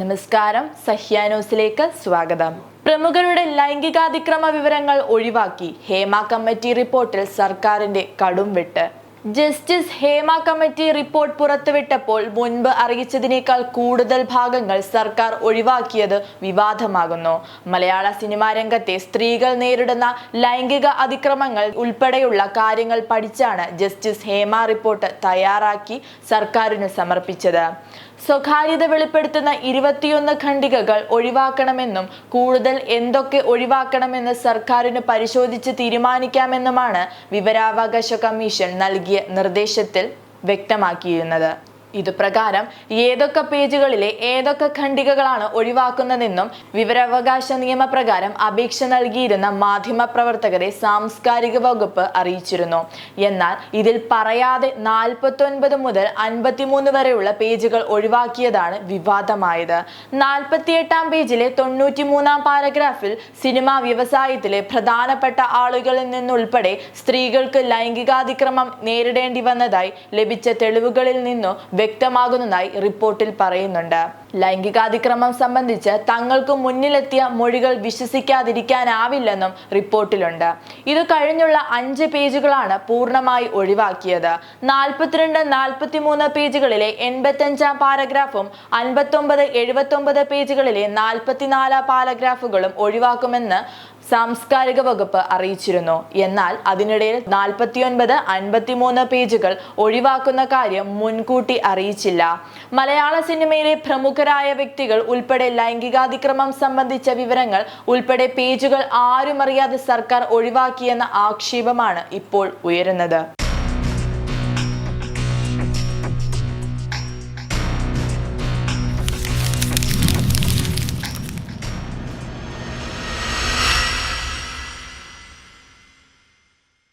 നമസ്കാരം. സഹ്യ ന്യൂസിലേക്ക് സ്വാഗതം. പ്രമുഖരുടെ ലൈംഗികാതിക്രമ വിവരങ്ങൾ ഒഴിവാക്കി ഹേമ കമ്മിറ്റി റിപ്പോർട്ടിൽ സർക്കാരിന്റെ കടും വെട്ട്. ജസ്റ്റിസ് ഹേമ കമ്മിറ്റി റിപ്പോർട്ട് പുറത്തുവിട്ടപ്പോൾ മുൻപ് അറിയിച്ചതിനേക്കാൾ കൂടുതൽ ഭാഗങ്ങൾ സർക്കാർ ഒഴിവാക്കിയത് വിവാദമാകുന്നു. മലയാള സിനിമാ രംഗത്തെ സ്ത്രീകൾ നേരിടുന്ന ലൈംഗിക അതിക്രമങ്ങൾ ഉൾപ്പെടെയുള്ള കാര്യങ്ങൾ പഠിച്ചാണ് ജസ്റ്റിസ് ഹേമ റിപ്പോർട്ട് തയ്യാറാക്കി സർക്കാരിന് സമർപ്പിച്ചത്. സ്വകാര്യത വെളിപ്പെടുത്തുന്ന ഇരുപത്തിയൊന്ന് ഖണ്ഡികകൾ ഒഴിവാക്കണമെന്നും കൂടുതൽ എന്തൊക്കെ ഒഴിവാക്കണമെന്ന് സർക്കാരിന് പരിശോധിച്ച് തീരുമാനിക്കാമെന്നുമാണ് വിവരാവകാശ കമ്മീഷൻ നൽകിയ നിർദ്ദേശത്തിൽ വ്യക്തമാക്കിയിരുന്നത്. ഇതുപ്രകാരം ഏതൊക്കെ പേജുകളിലെ ഏതൊക്കെ ഖണ്ഡികകളാണ് ഒഴിവാക്കുന്നതെന്നും വിവരാവകാശ നിയമപ്രകാരം അപേക്ഷ നൽകിയിരുന്ന മാധ്യമ പ്രവർത്തകരെ സാംസ്കാരിക വകുപ്പ് അറിയിച്ചിരുന്നു. എന്നാൽ ഇതിൽ പറയാതെ നാൽപ്പത്തൊൻപത് മുതൽ അൻപത്തിമൂന്ന് വരെയുള്ള പേജുകൾ ഒഴിവാക്കിയതാണ് വിവാദമായത്. നാൽപ്പത്തിയെട്ടാം പേജിലെ തൊണ്ണൂറ്റിമൂന്നാം പാരഗ്രാഫിൽ സിനിമാ വ്യവസായത്തിലെ പ്രധാനപ്പെട്ട ആളുകളിൽ നിന്നുൾപ്പെടെ സ്ത്രീകൾക്ക് ലൈംഗികാതിക്രമം നേരിടേണ്ടി വന്നതായി ലഭിച്ച തെളിവുകളിൽ നിന്നു വ്യക്തമാകുന്നതായി റിപ്പോർട്ടിൽ പറയുന്നുണ്ട്. ലൈംഗികാതിക്രമം സംബന്ധിച്ച് തങ്ങൾക്ക് മുന്നിലെത്തിയ മൊഴികൾ വിശ്വസിക്കാതിരിക്കാനാവില്ലെന്നും റിപ്പോർട്ടിലുണ്ട്. ഇത് കഴിഞ്ഞുള്ള അഞ്ച് പേജുകളാണ് പൂർണമായി ഒഴിവാക്കിയത്. നാൽപ്പത്തിരണ്ട് നാൽപ്പത്തിമൂന്ന് പേജുകളിലെ എൺപത്തഞ്ചാം പാരഗ്രാഫും അൻപത്തൊമ്പത് എഴുപത്തൊമ്പത് പേജുകളിലെ നാൽപ്പത്തിനാല് പാരഗ്രാഫുകളും ഒഴിവാക്കുമെന്ന് സാംസ്കാരിക വകുപ്പ് അറിയിച്ചിരുന്നു. എന്നാൽ അതിനിടയിൽ നാൽപ്പത്തിയൊൻപത് അൻപത്തിമൂന്ന് പേജുകൾ ഒഴിവാക്കുന്ന കാര്യം മുൻകൂട്ടി അറിയിച്ചില്ല. മലയാള സിനിമയിലെ പ്രമുഖരായ വ്യക്തികൾ ഉൾപ്പെടെ ലൈംഗികാതിക്രമം സംബന്ധിച്ച വിവരങ്ങൾ ഉൾപ്പെടെ പേജുകൾ ആരും അറിയാതെ സർക്കാർ ഒഴിവാക്കിയെന്ന ആക്ഷേപമാണ് ഇപ്പോൾ ഉയരുന്നത്.